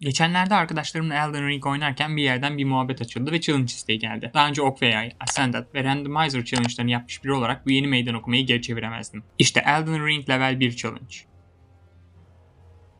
Geçenlerde arkadaşlarımla Elden Ring oynarken bir yerden bir muhabbet açıldı ve challenge isteği geldi. Daha önce Ok ve Yay, Ascended ve Randomizer challenge'larını yapmış biri olarak bu yeni meydan okumayı geri çeviremezdim. İşte Elden Ring Level 1 Challenge.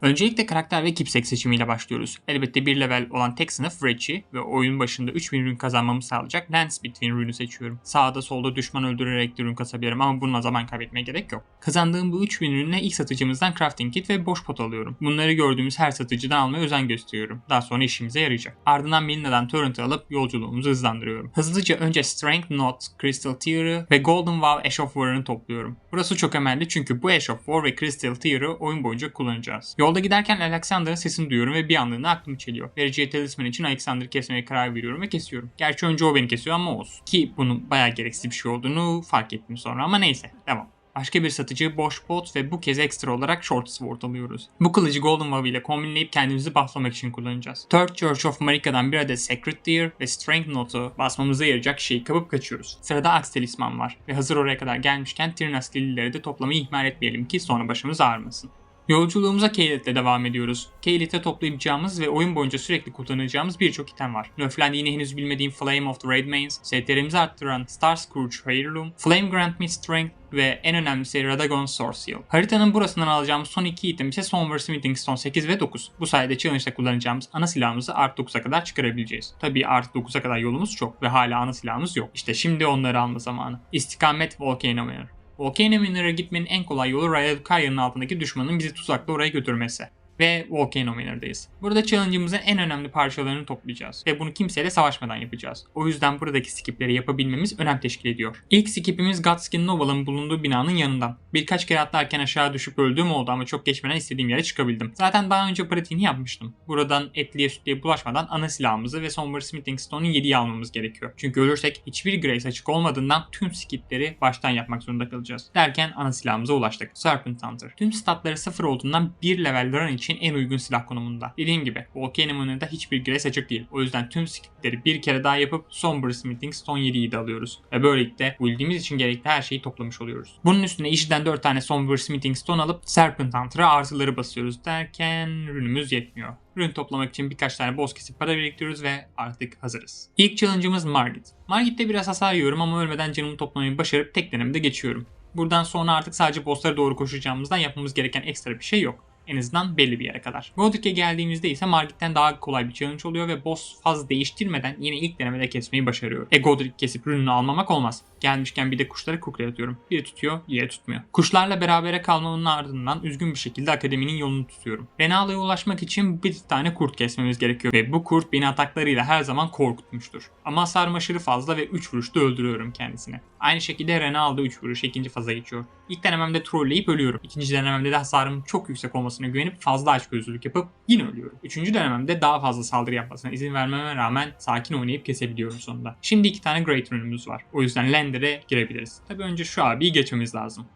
Öncelikle karakter ve kipsek seçimiyle başlıyoruz. Elbette bir level olan tek sınıf Wretchy ve oyun başında 3000 rün kazanmamı sağlayacak Lance Between rünü seçiyorum. Sağda solda düşman öldürerek de rün kasabilirim ama bununla zaman kaybetmeye gerek yok. Kazandığım bu 3000 rünle ilk satıcımızdan crafting kit ve boş pot alıyorum. Bunları gördüğümüz her satıcıdan almaya özen gösteriyorum. Daha sonra işimize yarayacak. Ardından Milna'dan torrent alıp yolculuğumuzu hızlandırıyorum. Hızlıca önce Strength Knot, Crystal Tear'ı ve Golden Vow Ash of War'ını topluyorum. Burası çok önemli çünkü bu Ash of War ve Crystal Tear'ı oyun boyunca kullanacağız. Yolda giderken Alexander'ın sesini duyuyorum ve bir anlığına aklım çeliyor. Vericiye talisman için Alexander'ı kesmeye karar veriyorum ve kesiyorum. Gerçi önce o beni kesiyor ama olsun. Ki bunun bayağı gereksiz bir şey olduğunu fark ettim sonra ama neyse devam. Başka bir satıcı boş pot ve bu kez ekstra olarak short sword alıyoruz. Bu kılıcı Golden Vow ile kombinleyip kendimizi bufflamak için kullanacağız. Third Church of Marika'dan bir adet Sacred Deer ve Strength Note'u basmamıza yarayacak şeyi kapıp kaçıyoruz. Sırada Axe Talisman var ve hazır oraya kadar gelmişken Tirnas Lilileri de toplamayı ihmal etmeyelim ki sonra başımız ağrımasın. Yolculuğumuza Keyleth'le devam ediyoruz. Keyleth'e toplayacağımız ve oyun boyunca sürekli kullanacağımız birçok item var. Nerflendiğini henüz bilmediğim Flame of the Raid Mains, STR'imizi arttıran Star Scourge Heirloom, Flame Grant Me Strength ve en önemlisi Radagon Sword Seal. Haritanın burasından alacağımız son iki item ise Somber Smithing Stone 8 ve 9. Bu sayede challenge'da kullanacağımız ana silahımızı Art 9'a kadar çıkarabileceğiz. Tabii Art 9'a kadar yolumuz çok ve hala ana silahımız yok. İşte şimdi onları alma zamanı. İstikamet Volcano Manor. Volcano Manor'a gitmenin en kolay yolu Raya Lucaria'nın altındaki düşmanın bizi tuzakla oraya götürmesi ve Volcano Manor'dayız. Burada challenge'ımızın en önemli parçalarını toplayacağız ve bunu kimseyle savaşmadan yapacağız. O yüzden buradaki skipleri yapabilmemiz önem teşkil ediyor. İlk skipimiz Godskin Novel'ın bulunduğu binanın yanından. Birkaç kere atlarken aşağı düşüp öldüğüm oldu ama çok geçmeden istediğim yere çıkabildim. Zaten daha önce pratiğini yapmıştım. Buradan etliye sütlüye bulaşmadan ana silahımızı ve Somber Smithing Stone'un 7'yi almamız gerekiyor. Çünkü ölürsek hiçbir Grace açık olmadığından tüm skipleri baştan yapmak zorunda kalacağız. Derken ana silahımıza ulaştık. Serpent Hunter. Tüm statları sıfır olduğundan bir level run için en uygun silah konumunda. Dediğim gibi Volcano Manor'da hiçbir Grace açık değil. O yüzden tüm skipleri bir kere daha yapıp Somber Smithing Stone 7'yi de alıyoruz. Ve böylelikle bildiğimiz için gerekli her şeyi toplamış oluyoruz. Bunun üstüne işiden 4 tane Somber Smithing Stone alıp Serpent Hunter'a artıları basıyoruz derken rünümüz yetmiyor. Rün toplamak için birkaç tane boss kesip para biriktiriyoruz ve artık hazırız. İlk challenge'ımız Margit. Margit'te biraz hasar yiyorum ama ölmeden canımı toplamayı başarıp tek denemede geçiyorum. Buradan sonra artık sadece bosslara doğru koşacağımızdan yapmamız gereken ekstra bir şey yok. En azından belli bir yere kadar. Godric'e geldiğimizde ise Margit'ten daha kolay bir challenge oluyor ve boss faz değiştirmeden yine ilk denemede kesmeyi başarıyorum. E Godric kesip ürününü almamak olmaz. Gelmişken bir de kuşları kukla atıyorum. Biri tutuyor, diğeri tutmuyor. Kuşlarla berabere kalmamın ardından üzgün bir şekilde akademinin yolunu tutuyorum. Renala'ya ulaşmak için bir tane kurt kesmemiz gerekiyor ve bu kurt beni ataklarıyla her zaman korkutmuştur. Ama hasarım aşırı fazla ve 3 vuruşta öldürüyorum kendisini. Aynı şekilde Renalda 3 vuruş ikinci faza geçiyor. İlk denememde trolleyip ölüyorum. İkinci denememde de hasarım çok yüksek olmasına güvenip fazla açgözlülük yapıp yine ölüyorum. Üçüncü denememde daha fazla saldırı yapmasına izin vermeme rağmen sakin oynayıp kesebiliyorum sonunda. Şimdi iki tane Great Rune'umuz var. O yüzden Lender'e girebiliriz. Tabi önce şu abiyi geçmemiz lazım.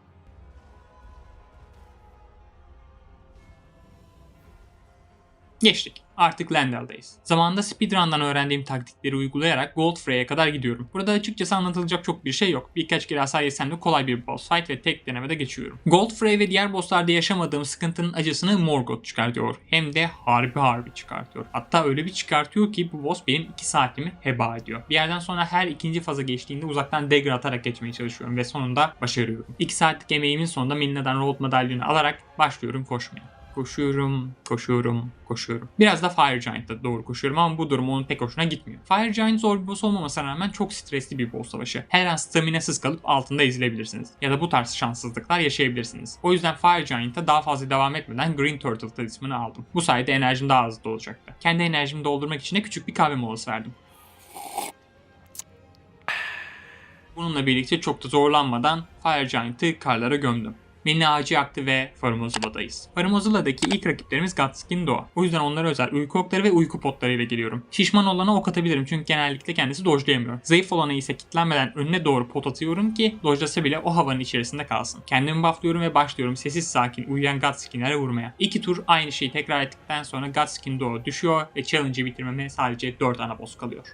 Geçtik. Artık Lendel'dayız. Zamanında speedrun'dan öğrendiğim taktikleri uygulayarak Goldfrey'e kadar gidiyorum. Burada açıkçası anlatılacak çok bir şey yok. Birkaç kere hasar yesem de kolay bir boss fight ve tek denemede geçiyorum. Goldfrey ve diğer bosslarda yaşamadığım sıkıntının acısını Morgoth çıkartıyor. Hem de harbi harbi çıkartıyor. Hatta öyle bir çıkartıyor ki bu boss benim 2 saatimi heba ediyor. Bir yerden sonra her ikinci faza geçtiğinde uzaktan dagger atarak geçmeye çalışıyorum ve sonunda başarıyorum. 2 saatlik emeğimin sonunda Milna'dan Road madalyonu alarak başlıyorum koşmaya. Koşuyorum, koşuyorum, koşuyorum. Biraz da Fire Giant'a doğru koşuyorum ama bu durum onun pek hoşuna gitmiyor. Fire Giant zor bir boss olmamasına rağmen çok stresli bir boss savaşı. Her an staminasız kalıp altında ezilebilirsiniz. Ya da bu tarz şanssızlıklar yaşayabilirsiniz. O yüzden Fire Giant'a daha fazla devam etmeden Green Turtle talismanı aldım. Bu sayede enerjim daha hızlı olacaktı. Kendi enerjimi doldurmak için de küçük bir kahve molası verdim. Bununla birlikte çok da zorlanmadan Fire Giant'ı karlara gömdüm. Melina ağacı yaktı ve Farimozula'dayız. Farimozula'daki ilk rakiplerimiz Gatskin Doğa. O yüzden onlara özel uyku okları ve uyku potlarıyla geliyorum. Şişman olana ok atabilirim çünkü genellikle kendisi dojlayamıyor. Zayıf olana ise kitlenmeden önüne doğru pot atıyorum ki dojlasa bile o havanın içerisinde kalsın. Kendimi bufflıyorum ve başlıyorum sessiz sakin uyuyan Gatskin'lere vurmaya. İki tur aynı şeyi tekrar ettikten sonra Gatskin Doğa düşüyor ve challenge'ı bitirmeme sadece 4 ana boss kalıyor.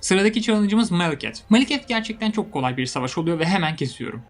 Sıradaki challenge'ımız Maliket. Maliket gerçekten çok kolay bir savaş oluyor ve hemen kesiyorum.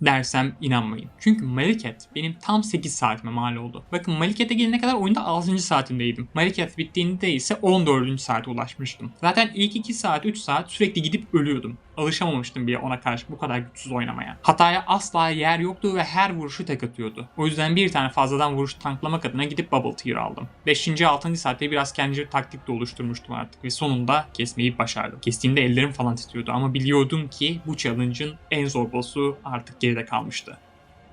Dersem inanmayın. Çünkü Maliket benim tam 8 saatime mal oldu. Bakın Maliket'e gelene kadar oyunda 6. saatindeydim. Maliket bittiğinde ise 14. saate ulaşmıştım. Zaten ilk 2 saat 3 saat sürekli gidip ölüyordum. Alışamamıştım bile ona karşı bu kadar güçsüz oynamaya. Hataya asla yer yoktu ve her vuruşu tek atıyordu. O yüzden bir tane fazladan vuruş tanklamak adına gidip Bubble Tear aldım. 5. 6. saatte biraz kendimce taktik de oluşturmuştum artık ve sonunda kesmeyi başardım. Kestiğimde ellerim falan titriyordu ama biliyordum ki bu challenge'ın en zor boss'u artık geride kalmıştı.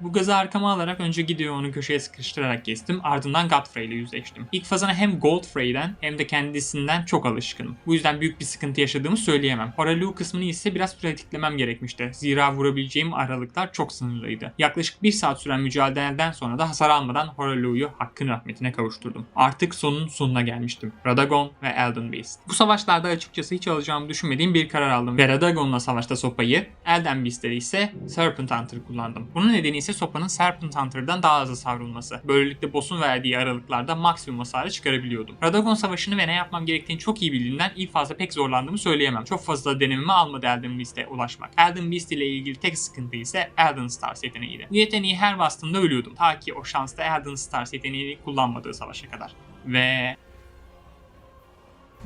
Bu gazı arkama alarak önce gidiyor onu köşeye sıkıştırarak kestim. Ardından Godfrey ile yüzleştim. İlk fazana hem Goldfrey'den hem de kendisinden çok alışkınım. Bu yüzden büyük bir sıkıntı yaşadığımı söyleyemem. Horalu kısmını ise biraz pratiklemem gerekmişti. Zira vurabileceğim aralıklar çok sınırlıydı. Yaklaşık bir saat süren mücadeleden sonra da hasar almadan Horalu'yu hakkın rahmetine kavuşturdum. Artık sonun sonuna gelmiştim. Radagon ve Elden Beast. Bu savaşlarda açıkçası hiç alacağımı düşünmediğim bir karar aldım. Ve Radagon'la savaşta sopayı, Elden Beast'te ise Serpent Hunter kullandım. Bunun nedeni ise sopanın Serpent Hunter'dan daha hızlı savrulması. Böylelikle boss'un verdiği aralıklarda maksimum hasarı çıkarabiliyordum. Radagon savaşını ve ne yapmam gerektiğini çok iyi bildiğimden ilk fazla pek zorlandığımı söyleyemem. Çok fazla denememi almadı Elden Beast'e ulaşmak. Elden Beast ile ilgili tek sıkıntı ise Elden Stars yeteneğiydi. Bu yeteneği her bastığımda ölüyordum. Ta ki o şansta Elden Stars yeteneğini kullanmadığı savaşa kadar. Ve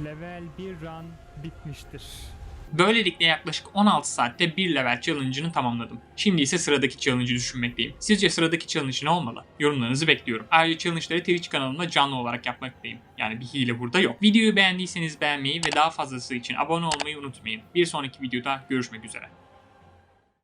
Level 1 run bitmiştir. Böylelikle yaklaşık 16 saatte bir level challenge'ını tamamladım. Şimdi ise sıradaki challenge'ı düşünmekteyim. Sizce sıradaki challenge ne olmalı? Yorumlarınızı bekliyorum. Ayrıca challenge'ları Twitch kanalımda canlı olarak yapmaktayım. Yani bir hile burada yok. Videoyu beğendiyseniz beğenmeyi ve daha fazlası için abone olmayı unutmayın. Bir sonraki videoda görüşmek üzere.